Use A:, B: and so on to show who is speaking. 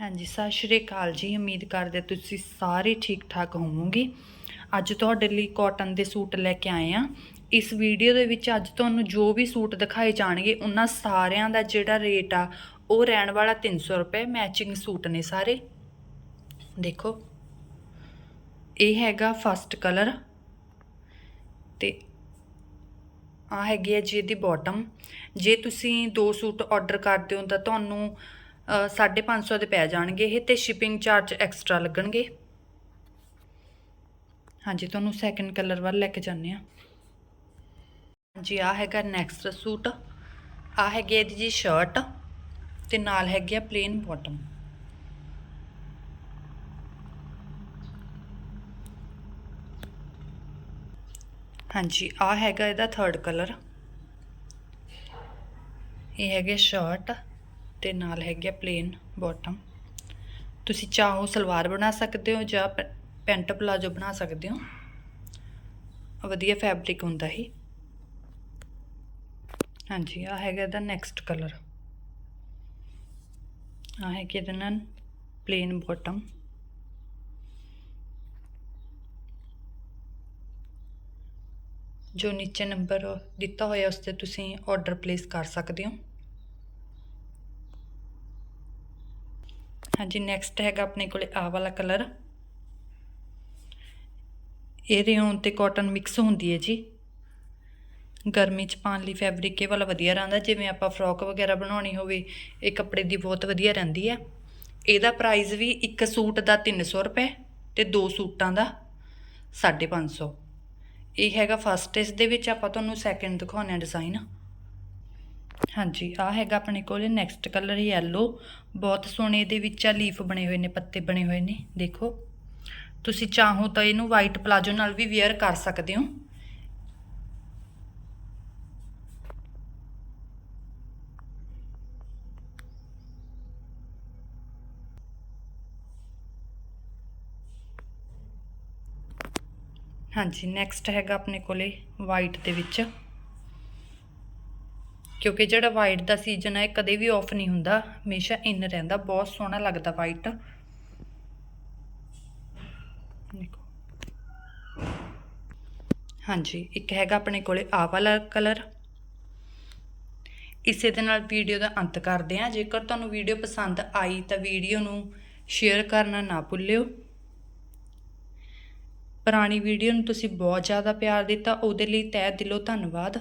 A: ਹਾਂਜੀ, ਸਤਿ ਸ਼੍ਰੀ ਅਕਾਲ ਜੀ। ਉਮੀਦ ਕਰਦੇ ਤੁਸੀਂ ਸਾਰੇ ਠੀਕ ਠਾਕ ਹੋਵੋਗੇ। ਅੱਜ ਤੁਹਾਡੇ ਲਈ ਕਾਟਨ ਦੇ ਸੂਟ ਲੈ ਕੇ ਆਏ ਆ ਇਸ ਵੀਡੀਓ ਦੇ ਵਿੱਚ ਅੱਜ ਤੁਹਾਨੂੰ ਜੋ ਵੀ ਸੂਟ ਦਿਖਾਏ ਜਾਣਗੇ, ਉਹਨਾਂ ਸਾਰਿਆਂ ਦਾ ਜਿਹੜਾ ਰੇਟ ਆ, ਉਹ ਰਹਿਣ ਵਾਲਾ 300 ਰੁਪਏ ਮੈਚਿੰਗ ਸੂਟ ਨੇ ਸਾਰੇ। ਦੇਖੋ, ਇਹ ਹੈਗਾ ਫਸਟ ਕਲਰ ਤੇ ਆ ਹੈਗੀ ਹੈ ਜੀ ਇਹਦੀ ਬਾਟਮ ਜੇ ਤੁਸੀਂ ਦੋ ਸੂਟ ਆਰਡਰ ਕਰਦੇ ਹੋ ਤਾਂ ਤੁਹਾਨੂੰ 550 ਦੇ ਪੈ ਜਾਣਗੇ ਇਹ ਤੇ ਸ਼ਿਪਿੰਗ ਚਾਰਜ ਐਕਸਟਰਾ ਲੱਗਣਗੇ। ਹਾਂਜੀ, ਤੁਹਾਨੂੰ ਸੈਕੰਡ ਕਲਰ ਵੱਲ ਲੈ ਕੇ ਜਾਂਦੇ ਆ ਹਾਂਜੀ ਆ ਹੈਗਾ ਨੈਕਸਟ ਸੂਟ। ਆ ਹੈਗੀ ਇਹਦੀ ਜੀ ਸ਼ਰਟ ਤੇ ਨਾਲ ਹੈਗੀ ਆ ਪਲੇਨ ਬਾਟਮ ਹਾਂਜੀ ਆ ਹੈਗਾ ਇਹਦਾ ਥਰਡ ਕਲਰ ਇਹ ਹੈਗੇ ਸ਼ਰਟ ਤੇ ਨਾਲ ਹੈਗੇ ਪਲੇਨ ਬਾਟਮ ਤੁਸੀਂ ਚਾਹੋ ਸਲਵਾਰ ਬਣਾ ਸਕਦੇ ਹੋ ਜਾਂ ਪੈ- ਪੈਂਟ ਪਲਾਜੋ ਬਣਾ ਸਕਦੇ ਹੋ। ਵਧੀਆ ਫੈਬਰਿਕ ਹੁੰਦਾ ਹੀ ਹਾਂਜੀ ਆ ਹੈਗਾ ਇਹਦਾ ਨੈਕਸਟ ਕਲਰ ਆ ਹੈ ਕਿ ਇਹਦੇ ਨਾਲ ਪਲੇਨ ਬਾਟਮ ਜੋ ਨੀਚੇ ਨੰਬਰ ਦਿੱਤਾ ਹੋਇਆ, ਉਸ ਤੇ ਤੁਸੀਂ ਆਰਡਰ ਪਲੇਸ ਕਰ ਸਕਦੇ ਹੋ। ਹਾਂਜੀ ਨੈਕਸਟ ਹੈਗਾ ਆਪਣੇ ਕੋਲੇ ਆਹ ਵਾਲਾ ਕਲਰ ਇਹ ਰਿਓਨ ਤੇ ਕਾਟਨ ਮਿਕਸ ਹੁੰਦੀ ਹੈ ਜੀ। ਗਰਮੀ ਚ ਪਾਉਣ ਲਈ ਫੈਬਰਿਕ ਇਹ ਵਾਲਾ ਵਧੀਆ ਰਹਿੰਦਾ, ਜਿਵੇਂ ਆਪਾਂ ਫਰੋਕ ਵਗੈਰਾ ਬਣਾਉਣੀ ਹੋਵੇ, ਇਹ ਕੱਪੜੇ ਦੀ ਬਹੁਤ ਵਧੀਆ ਰਹਿੰਦੀ ਹੈ। ਇਹਦਾ ਪ੍ਰਾਈਸ ਵੀ ਇੱਕ ਸੂਟ ਦਾ 300 ਰੁਪਏ ਤੇ ਦੋ ਸੂਟਾਂ ਦਾ 550 ਇਹ ਹੈਗਾ ਫਸਟ ਇਸ ਦੇ ਵਿੱਚ ਆਪਾਂ ਤੁਹਾਨੂੰ ਸੈਕੰਡ ਦਿਖਾਉਂਦੇ ਆ ਡਿਜ਼ਾਈਨ ਹਾਂਜੀ ਆ ਹੈਗਾ ਆਪਣੇ ਕੋਲੇ ਨੈਕਸਟ ਕਲਰ ਯੈਲੋ ਬਹੁਤ ਸੋਹਣੇ ਇਹਦੇ ਵਿੱਚ ਆ ਲੀਫ ਬਣੇ ਹੋਏ ਨੇ, ਪੱਤੇ ਬਣੇ ਹੋਏ ਨੇ, ਦੇਖੋ। ਤੁਸੀਂ ਚਾਹੋ ਤਾਂ ਇਹਨੂੰ ਵਾਈਟ ਪਲਾਜੋ ਨਾਲ ਵੀ ਵੇਅਰ ਕਰ ਸਕਦੇ ਹੋ। ਹਾਂਜੀ ਨੈਕਸਟ ਹੈਗਾ ਆਪਣੇ ਕੋਲੇ ਵਾਈਟ ਦੇ ਵਿੱਚ। ਕਿਉਂਕਿ ਜਿਹੜਾ ਵਾਈਟ ਦਾ ਸੀਜ਼ਨ ਹੈ ਇਹ ਕਦੇ ਵੀ ਆਫ ਨਹੀਂ ਹੁੰਦਾ। ਹਮੇਸ਼ਾ ਇਨ ਰਹਿੰਦਾ। ਬਹੁਤ ਸੋਹਣਾ ਲੱਗਦਾ ਵਾਈਟ ਦੇਖੋ। ਹਾਂਜੀ, ਇੱਕ ਹੈਗਾ ਆਪਣੇ ਕੋਲੇ ਆ ਵਾਲਾ ਕਲਰ ਇਸੇ ਦੇ ਨਾਲ ਵੀਡੀਓ ਦਾ ਅੰਤ ਕਰਦੇ ਹਾਂ। ਜੇਕਰ ਤੁਹਾਨੂੰ ਵੀਡੀਓ ਪਸੰਦ ਆਈ ਤਾਂ ਵੀਡੀਓ ਨੂੰ ਸ਼ੇਅਰ ਕਰਨਾ ਨਾ ਭੁੱਲਿਓ। ਪੁਰਾਣੀ ਵੀਡੀਓ ਨੂੰ ਤੁਸੀਂ ਬਹੁਤ ਜ਼ਿਆਦਾ ਪਿਆਰ ਦਿੱਤਾ। ਉਹਦੇ ਲਈ ਤਹਿ ਦਿਲੋਂ ਧੰਨਵਾਦ।